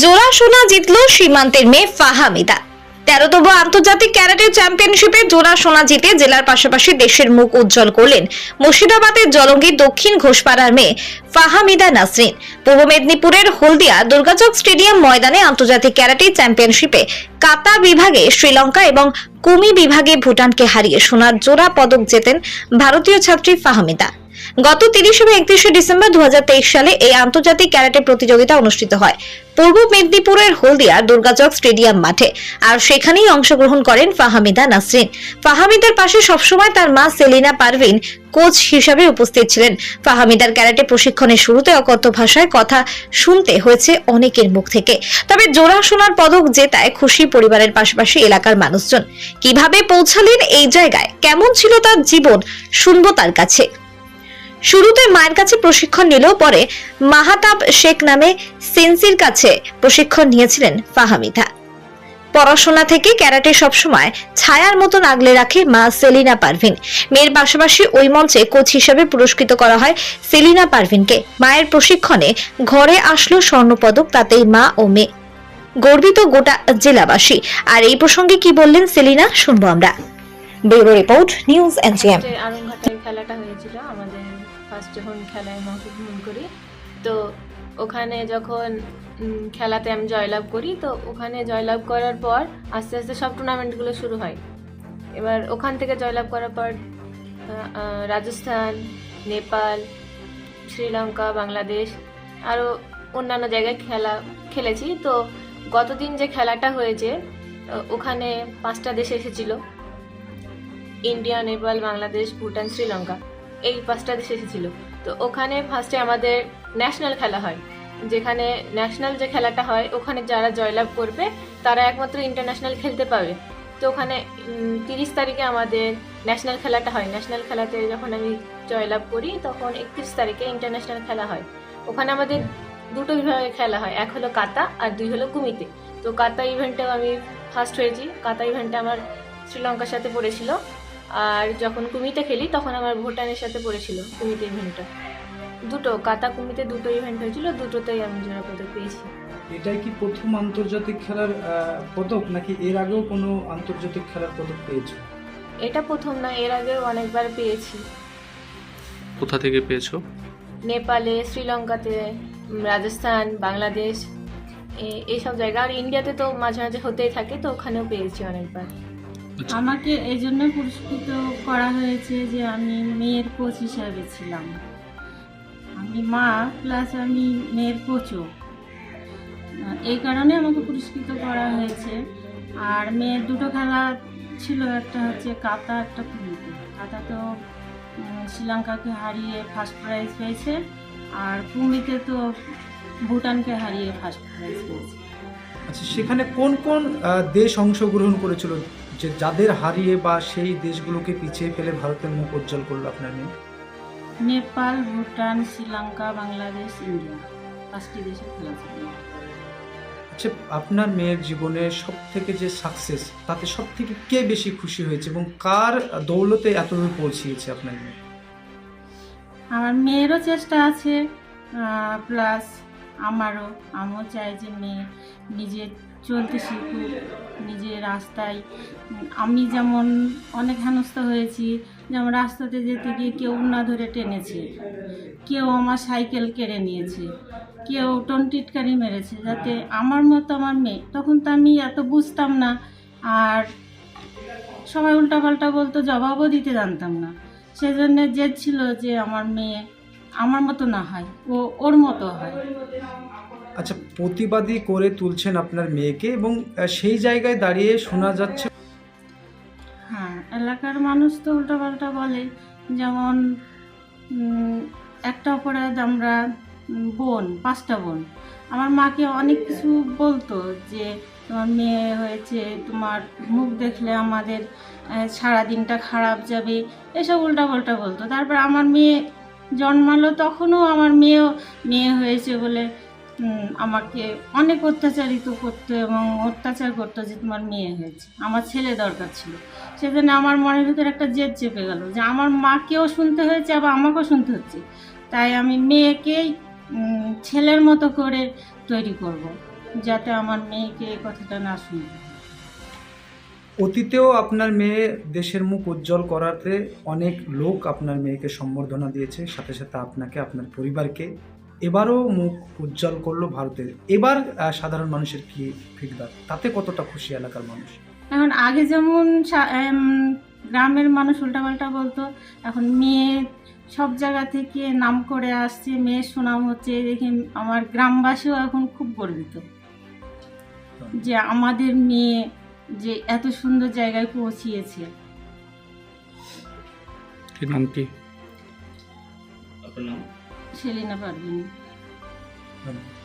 জোড়া সোনা জিতল সীমান্তের মেয়ে ফাহামিদা তেরোতম আন্তর্জাতিক ক্যারাটে চ্যাম্পিয়নশিপে জোড়া সোনা জিতে জেলার পাশাপাশি দেশের মুখ উজ্জ্বল করলেন মুর্শিদাবাদের জলঙ্গি দক্ষিণ ঘোষপাড়ার মেয়ে ফাহামিদা নাসরিন। পূর্ব মেদিনীপুরের হলদিয়া দুর্গাচক স্টেডিয়াম ময়দানে আন্তর্জাতিক ক্যারাটে চ্যাম্পিয়নশিপে কাতা বিভাগে শ্রীলঙ্কা এবং কুমি বিভাগে ভুটানকে হারিয়ে সোনার জোড়া পদক জেতেন ভারতীয় ছাত্রী ফাহামিদা গত তিরিশ এবং একত্রিশে ডিসেম্বর দু হাজার তেইশ সালে এই আন্তর্জাতিক ক্যারাটে প্রতিযোগিতা অনুষ্ঠিত হয়। পূর্ব মেদিনীপুরের হলদিয়া দুর্গাচক স্টেডিয়াম মাঠে। আর সেখানেই অংশগ্রহণ করেন ফাহামিদা নাসরিন। ফাহামিদার পাশে সবসময় তার মা সেলিনা পারভিন কোচ হিসাবে উপস্থিত ছিলেন। ফাহামিদার ক্যারাটে প্রশিক্ষণের শুরুতে অকথ্য ভাষায় কথা শুনতে হয়েছে অনেকের মুখ থেকে। তবে জোড়া সোনার পদক জেতায় খুশি পরিবারের পাশাপাশি এলাকার মানুষজন। কীভাবে পৌঁছালেন এই জায়গায়? কেমন ছিল তার জীবন? শুনব তার কাছে। শুরুতে মায়ের কাছে প্রশিক্ষণ নিলেও পরে মাহাতাব শেখ নামে সেন্সির কাছে প্রশিক্ষণ নিয়েছিলেন ফাহামিদা। পড়াশোনা থেকে ক্যারাটে সবসময় ছায়ার মতন আগলে রাখে মা সেলিনা পারভিন। মেয়ের পাশাপাশি ওই মঞ্চে কোচ হিসেবে পুরস্কৃত করা হয় সেলিনা পারভিনকে। মায়ের প্রশিক্ষণে ঘরে আসলো স্বর্ণপদক, তাতেই মা ও মেয়ে। গর্বিত গোটা জেলাবাসী। আর এই প্রসঙ্গে কি বললেন সেলিনা, শুনব আমরা। Bureau report, news NGM. খেলাটা হয়েছিল আমাদের ফার্স্ট যখন খেলায় অংশগ্রহণ করি, তো ওখানে যখন খেলাতে আমি জয়লাভ করি, তো ওখানে জয়লাভ করার পর আস্তে আস্তে সব টুর্নামেন্টগুলো শুরু হয়। এবার ওখান থেকে জয়লাভ করার পর রাজস্থান, নেপাল, শ্রীলঙ্কা, বাংলাদেশ আরও অন্যান্য জায়গায় খেলা খেলেছি। তো গতদিন যে খেলাটা হয়েছে ওখানে পাঁচটা দেশ এসেছিল। ইন্ডিয়া, নেপাল, বাংলাদেশ, ভুটান, শ্রীলঙ্কা। এই পাঁচটা দেশ এসেছিল তো ওখানে ফার্স্টে আমাদের ন্যাশনাল খেলা হয়। যেখানে ন্যাশনাল যে খেলাটা হয়, ওখানে যারা জয়লাভ করবে, তারা একমাত্র ইন্টারন্যাশনাল খেলতে পাবে তো ওখানে তিরিশ তারিখে আমাদের ন্যাশনাল খেলাটা হয়। ন্যাশনাল খেলাতে যখন আমি জয়লাভ করি, তখন একত্রিশ তারিখে ইন্টারন্যাশনাল খেলা হয়। ওখানে আমাদের দুটো বিভাগে খেলা হয়। এক হলো কাতা আর দুই হলো কুমিতে। তো কাতা ইভেন্টেও আমি ফার্স্ট হয়েছি। কাতা ইভেন্টে আমার শ্রীলঙ্কার সাথে পড়েছিল। আর যখন কুমিতে খেলি তখন আমার ভুটানের সাথে পড়েছিল কুমিতে ইভেন্টটা। দুটো কাতা কুমিতে দুটো ইভেন্ট হয়েছিল দুটোতেই আমি জোড়া পদক পেয়েছি। এটাই কি প্রথম আন্তর্জাতিক খেলার পদক নাকি এর আগেও কোনো আন্তর্জাতিক খেলার পদক পেয়েছ? এটা প্রথম না এর আগেও অনেকবার পেয়েছি। কোথা থেকে পেয়েছ? নেপালে শ্রীলঙ্কাতে রাজস্থান বাংলাদেশ এ- এইসব জায়গা। আর ইন্ডিয়াতে তো মাঝে মাঝে হতেই থাকে তো ওখানেও পেয়েছি অনেকবার। আমাকে এই জন্য পুরস্কৃত করা হয়েছে যে আমি মেয়ের কোচ হিসাবে ছিলাম। আমি মা প্লাস আমি মেয়ের কোচও। এই কারণে আমাকে পুরস্কৃত করা হয়েছে। আর মেয়ের দুটো খেলা ছিল একটা হচ্ছে কাতা একটা কুমিতে কাতা তো শ্রীলঙ্কাকে হারিয়ে ফার্স্ট প্রাইজ পেয়েছে আর কুমিতে তো ভুটানকে হারিয়ে ফার্স্ট প্রাইজ পেয়েছে। আচ্ছা সেখানে কোন কোন দেশ অংশগ্রহণ করেছিল? যে যাদের হারিয়ে বা সেই দেশগুলোকে পিছিয়ে ফেলে ভারতের মুখ উজ্জ্বল করল আপনার মেয়ে? নেপাল ভুটান শ্রীলঙ্কা বাংলাদেশ ইন্ডিয়া। পাঁচটি দেশে আচ্ছা আপনার মেয়ের জীবনে সব থেকে যে সাকসেস তাতে সব থেকে কে বেশি খুশি হয়েছে এবং কার দৌলতে এতদূর পৌঁছিয়েছে আপনার মেয়ে? আমার মেয়েরও চেষ্টা আছে প্লাস আমারও, আমিও চাই যে মেয়ে নিজে চলতে শিখুক নিজে রাস্তায়। আমি যেমন অনেক হেনস্থা হয়েছি যেমন রাস্তাতে যেতে গিয়ে কেউ না ধরে টেনেছে, কেউ আমার সাইকেল কেড়ে নিয়েছে, কেউ টনটিটকারি মেরেছে, যাতে আমার মতো আমার মেয়ে। তখন তো আমি এত বুঝতাম না আর সবাই উল্টাপাল্টা বলতো, জবাবও দিতে জানতাম না। সেজন্য জেদ ছিল যে আমার মেয়ে আমার মতো না হয় ও ওর মতো হয়। আচ্ছা প্রতিবাদী করে তুলছেন আপনার মেয়েকে এবং সেই জায়গায় দাঁড়িয়ে শোনা যাচ্ছে হ্যাঁ এলাকার মানুষ তো উল্টাপাল্টা বলে যেমন একটা অপরাধ আমরা বোন পাঁচটা বোন। আমার মাকে অনেক কিছু বলতো যে তোমার মেয়ে হয়েছে তোমার মুখ দেখলে আমাদের আহ, সারাদিনটা খারাপ যাবে। এসব উল্টাপাল্টা বলতো। তারপর আমার মেয়ে জন্মালো তখনও আমার মেয়েও মেয়ে হয়েছে বলে আমাকে অনেক অত্যাচারিত করতো এবং অত্যাচার করতো যে তোমার মেয়ে হয়েছে আমার ছেলে দরকার ছিল সেজন্য আমার মনের ভিতরে একটা জেদ চেপে গেল যে আমার মাকেও শুনতে হয়েছে, আবার আমাকেও শুনতে হচ্ছে তাই আমি মেয়েকেই ছেলের মতো করে তৈরি করব। যাতে আমার মেয়েকে এই কথাটা না হয়। অতীতেও আপনার মেয়ে দেশের মুখ উজ্জ্বল করাতে অনেক লোক আপনার মেয়েকে সম্বর্ধনা দিয়েছে, সাথে সাথে আপনাকে, আপনার পরিবারকে। এবারও মুখ উজ্জ্বল করল ভারতের। এবার সাধারণ মানুষের কি ফিডব্যাক তাতে কতটা খুশি এলাকার মানুষ? এখন আগে যেমন গ্রামের মানুষ উল্টাপাল্টা বলতো, এখন মেয়ে সব জায়গা থেকে নাম করে আসছে, মেয়ের সুনাম হচ্ছে দেখে আমার গ্রামবাসীও এখন খুব গর্বিত। যে আমাদের মেয়ে যে এত সুন্দর জায়গায় পৌঁছিয়েছে। কি নাম কি? সেলিনা পারবেন ধন্যবাদ।